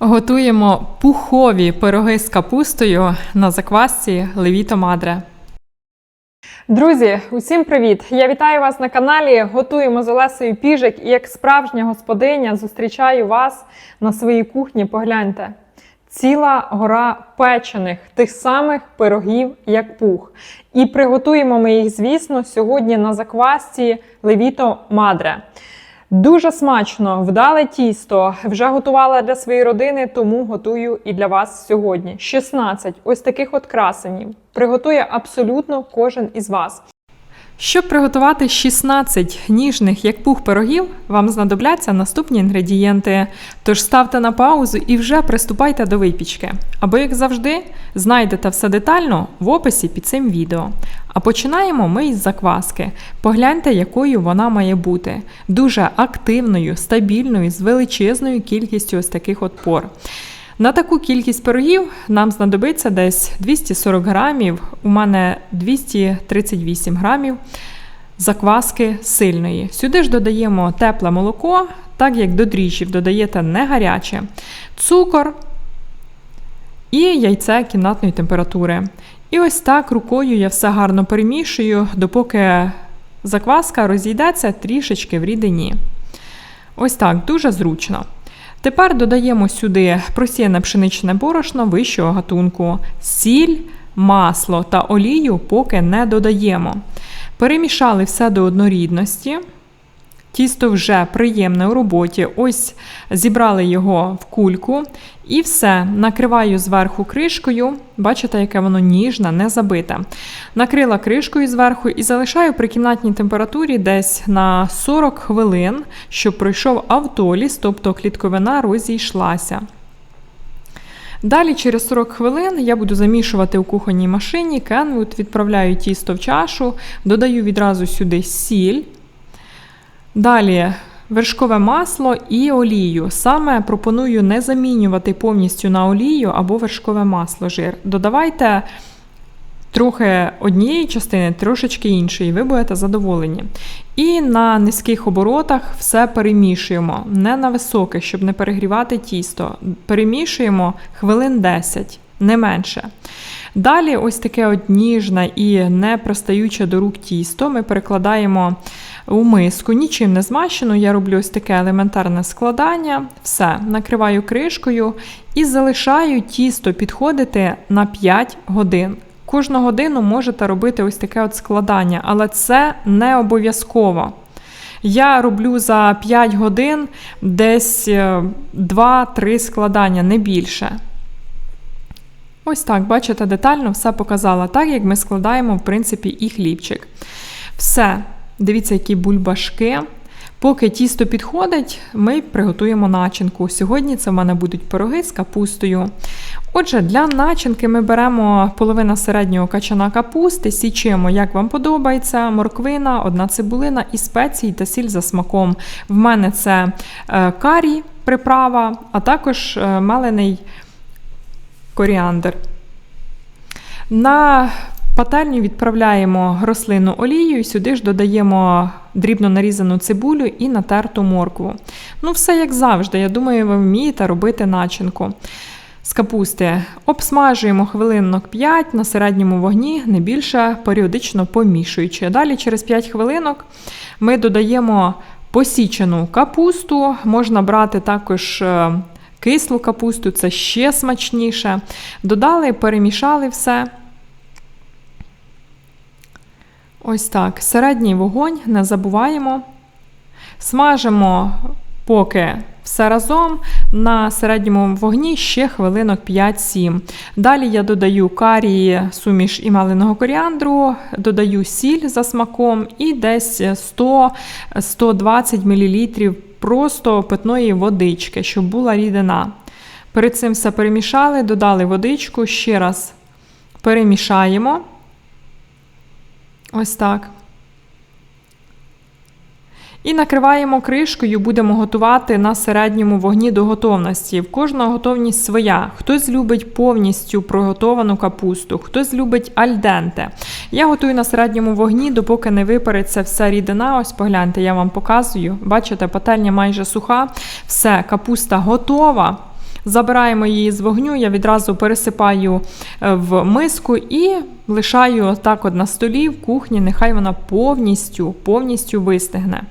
Готуємо пухові пироги з капустою на заквасці Левіто Мадре. Друзі, усім привіт! Я вітаю вас на каналі. Готуємо з Олесею Піжик і як справжня господиня зустрічаю вас на своїй кухні. Погляньте. Ціла гора печених, тих самих пирогів, як пух. І приготуємо ми їх, звісно, сьогодні на заквасці Левіто Мадре. Дуже смачно, вдале тісто. Вже готувала для своєї родини, тому готую і для вас сьогодні. 16 ось таких от красенів. Приготує абсолютно кожен із вас. Щоб приготувати 16 ніжних як пух пирогів, вам знадобляться наступні інгредієнти. Тож ставте на паузу і вже приступайте до випічки. Або, як завжди, знайдете все детально в описі під цим відео. А починаємо ми із закваски. Погляньте, якою вона має бути. Дуже активною, стабільною, з величезною кількістю ось таких от пор. На таку кількість пирогів нам знадобиться десь 240 грамів, у мене 238 грамів закваски сильної. Сюди ж додаємо тепле молоко, так як до дріжджів додаєте не гаряче, цукор і яйце кімнатної температури. І ось так рукою я все гарно перемішую, допоки закваска розійдеться трішечки в рідині. Ось так, дуже зручно. Тепер додаємо сюди просіяне пшеничне борошно вищого гатунку, сіль, масло та олію поки не додаємо. Перемішали все до однорідності. Тісто вже приємне у роботі. Ось зібрали його в кульку. І все, накриваю зверху кришкою. Бачите, яке воно ніжне, не забите. Накрила кришкою зверху і залишаю при кімнатній температурі десь на 40 хвилин, щоб пройшов автоліз, тобто клітковина розійшлася. Далі, через 40 хвилин, я буду замішувати у кухонній машині Kenwood, відправляю тісто в чашу, додаю відразу сюди сіль. Далі вершкове масло і олію. Саме пропоную не замінювати повністю на олію або вершкове масло жир. Додавайте трохи однієї частини, трошечки іншої, ви будете задоволені. І на низьких оборотах все перемішуємо, не на високих, щоб не перегрівати тісто. Перемішуємо хвилин 10, не менше. Далі, ось таке от ніжне і не пристаюче до рук тісто. Ми перекладаємо у миску, нічим не змащену. Я роблю ось таке елементарне складання. Все, накриваю кришкою і залишаю тісто підходити на 5 годин. Кожну годину можете робити ось таке от складання, але це не обов'язково. Я роблю за 5 годин десь 2-3 е, складання, не більше. Ось так, бачите, детально все показала, так як ми складаємо, в принципі, і хлібчик. Все, дивіться, які бульбашки. Поки тісто підходить, ми приготуємо начинку. Сьогодні це в мене будуть пироги з капустою. Отже, для начинки ми беремо половина середнього качана капусти, січемо, як вам подобається, морквина, одна цибулина і спеції та сіль за смаком. В мене це е, карі, приправа, а також е, мелений коріандр. На пательню відправляємо рослинну олію і сюди ж додаємо дрібно нарізану цибулю і натерту моркву. Ну, все як завжди. Я думаю, ви вмієте робити начинку. З капусти обсмажуємо хвилинок 5 на середньому вогні, не більше періодично помішуючи. Далі, через 5 хвилинок, ми додаємо посічену капусту, можна брати також е, кислу капусту, це ще смачніше. Додали, перемішали все. Ось так. Середній вогонь не забуваємо. Смажимо поки все разом на середньому вогні ще хвилинок 5-7. Далі я додаю карії, суміш і маленого коріандру, додаю сіль за смаком і десь 100-120 мл просто питної водички, щоб була рідина. Перед цим все перемішали, додали водичку, ще раз перемішаємо. Ось так. І накриваємо кришкою, будемо готувати на середньому вогні до готовності. В кожного готовність своя. Хтось любить повністю приготовану капусту, хтось любить альденте. Я готую на середньому вогні, допоки не випариться вся рідина. Ось погляньте, я вам показую. Бачите, пательня майже суха. Все, капуста готова. Забираємо її з вогню, я відразу пересипаю е, в миску і лишаю так от на столі в кухні, нехай вона повністю, повністю вистигне.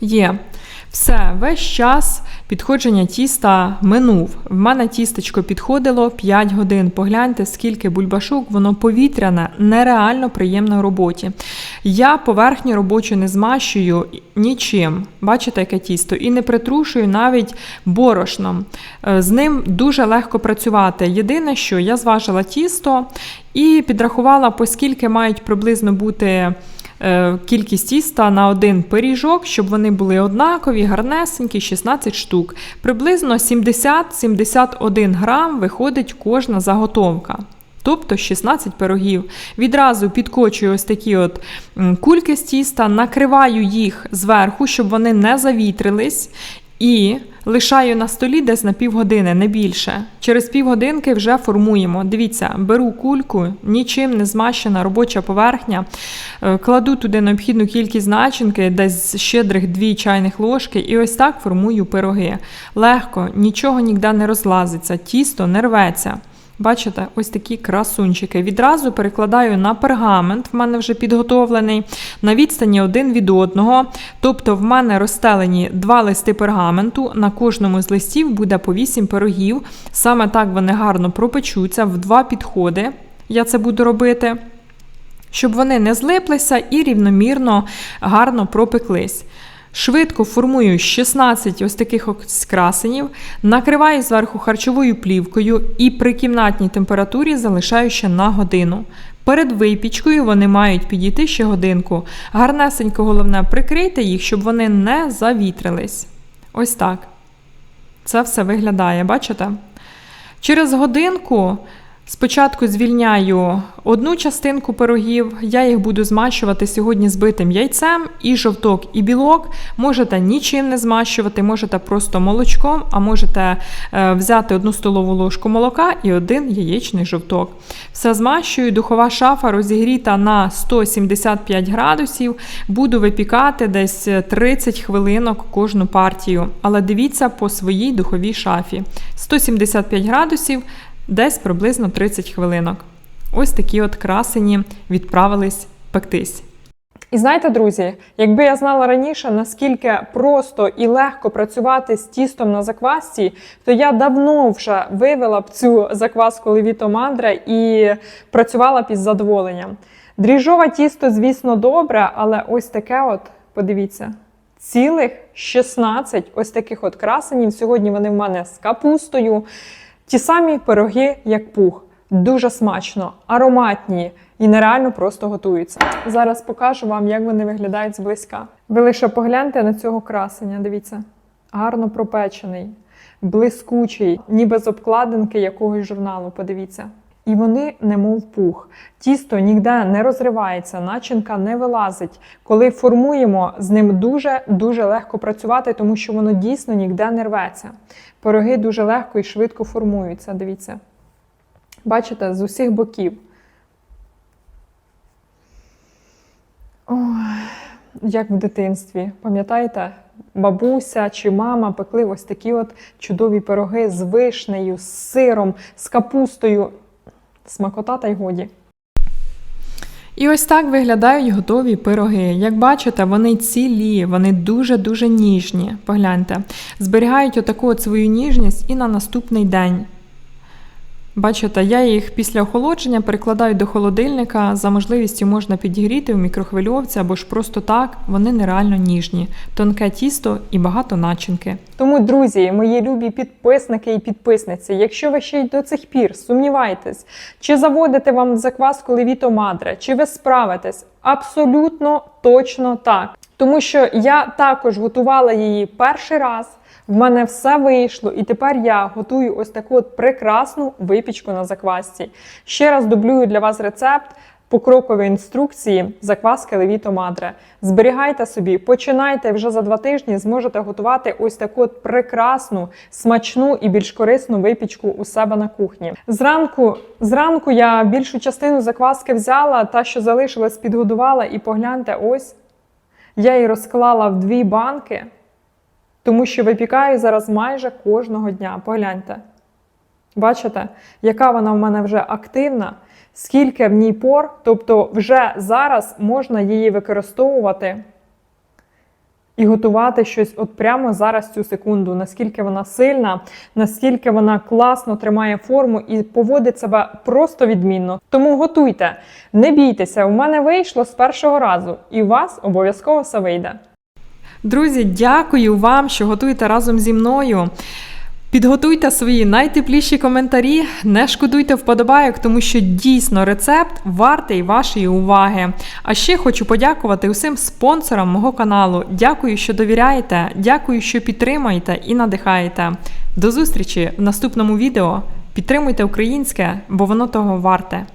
Є. Все, весь час підходження тіста минув. В мене тістечко підходило 5 годин. Погляньте, скільки бульбашок, воно повітряне, нереально приємно в роботі. Я поверхню робочу не змащую нічим. Бачите, яке тісто, і не притрушую навіть борошном. Е, З ним дуже легко працювати. Єдине, що я зважила тісто і підрахувала, по скільки мають приблизно бути кількість тіста на один пиріжок, щоб вони були однакові, гарнесенькі, 16 штук. Приблизно 70-71 грам виходить кожна заготовка. Тобто 16 пирогів. Відразу підкочую ось такі от кульки з тіста, накриваю їх зверху, щоб вони не завітрились, і лишаю на столі десь на півгодини, не більше. Через півгодинки вже формуємо. Дивіться, беру кульку, нічим не змащена робоча поверхня, е, кладу туди необхідну кількість начинки, десь щедрих 2 чайних ложки, і ось так формую пироги. Легко, нічого ніде не розлазиться, тісто не рветься. Бачите, ось такі красунчики. Відразу перекладаю на пергамент, в мене вже підготовлений, на відстані один від одного. Тобто, в мене розстелені два листи пергаменту. На кожному з листів буде по 8 пирогів. Саме так вони гарно пропечуться в два підходи. Я це буду робити. Щоб вони не злиплися і рівномірно гарно пропеклись. Швидко формую 16 ось таких ось красенів, накриваю зверху харчовою плівкою і при кімнатній температурі залишаю ще на годину. Перед випічкою вони мають підійти ще годинку. Гарнесенько головне прикрийте їх, щоб вони не завітрились. Ось так. Це все виглядає, бачите? Через годинку спочатку звільняю одну частинку пирогів, я їх буду змащувати сьогодні збитим яйцем і жовток, і білок. Можете нічим не змащувати, можете просто молочком, а можете е, взяти одну столову ложку молока і один яєчний жовток. Все змащую, духова шафа розігріта на 175 градусів. Буду випікати десь 30 хвилинок кожну партію. Але дивіться по своїй духовій шафі. 175 градусів, десь приблизно 30 хвилинок. Ось такі от красені відправились пектись. І знаєте, друзі, якби я знала раніше, наскільки просто і легко працювати з тістом на заквасці, то я давно вже вивела б цю закваску Левіто Мандре і працювала б із задоволенням. Дріжджове тісто, звісно, добре, але ось таке от, подивіться, цілих 16 ось таких от красенів. Сьогодні вони в мене з капустою. Ті самі пироги, як пух. Дуже смачно, ароматні і нереально просто готуються. Зараз покажу вам, як вони виглядають зблизька. Ви лише погляньте на цього красення, дивіться. Гарно пропечений, блискучий, ніби з обкладинки якогось журналу. Подивіться. І вони немов пух. Тісто ніде не розривається, начинка не вилазить. Коли формуємо, з ним дуже-дуже легко працювати, тому що воно дійсно ніде не рветься. Пироги дуже легко і швидко формуються. Дивіться. Бачите, з усіх боків. Ой, як в дитинстві. Пам'ятаєте, бабуся чи мама пекли ось такі от чудові пироги з вишнею, з сиром, з капустою. Смакота та й годі. І ось так виглядають готові пироги. Як бачите, вони цілі, вони дуже-дуже ніжні. Погляньте, зберігають отаку от свою ніжність і на наступний день. Бачите, я їх після охолодження перекладаю до холодильника. За можливістю можна підігріти в мікрохвильовці або ж просто так. Вони нереально ніжні, тонке тісто і багато начинки. Тому, друзі, мої любі підписники і підписниці, якщо ви ще й до цих пір сумніваєтесь, чи заводите вам закваску Левіто Мадре, чи ви справитесь, абсолютно точно так. Тому що я також готувала її перший раз. В мене все вийшло, і тепер я готую ось таку от прекрасну випічку на заквасці. Ще раз дублюю для вас рецепт. Покрокові інструкції закваски Левіто Мадре. Зберігайте собі, починайте вже за два тижні, зможете готувати ось таку от прекрасну, смачну і більш корисну випічку у себе на кухні. Зранку, зранку я більшу частину закваски взяла, та, що залишилась, підгодувала, і погляньте, ось я її розклала в дві банки. Тому що випікаю зараз майже кожного дня. Погляньте. Бачите, яка вона в мене вже активна, скільки в ній пор, тобто вже зараз можна її використовувати і готувати щось от прямо зараз цю секунду, наскільки вона сильна, наскільки вона класно тримає форму і поводить себе просто відмінно. Тому готуйте, не бійтеся, у мене вийшло з першого разу, і у вас обов'язково все вийде. Друзі, дякую вам, що готуєте разом зі мною. Підготуйте свої найтепліші коментарі, не шкодуйте вподобайок, тому що дійсно рецепт вартий вашої уваги. А ще хочу подякувати усім спонсорам мого каналу. Дякую, що довіряєте, дякую, що підтримуєте і надихаєте. До зустрічі в наступному відео. Підтримуйте українське, бо воно того варте.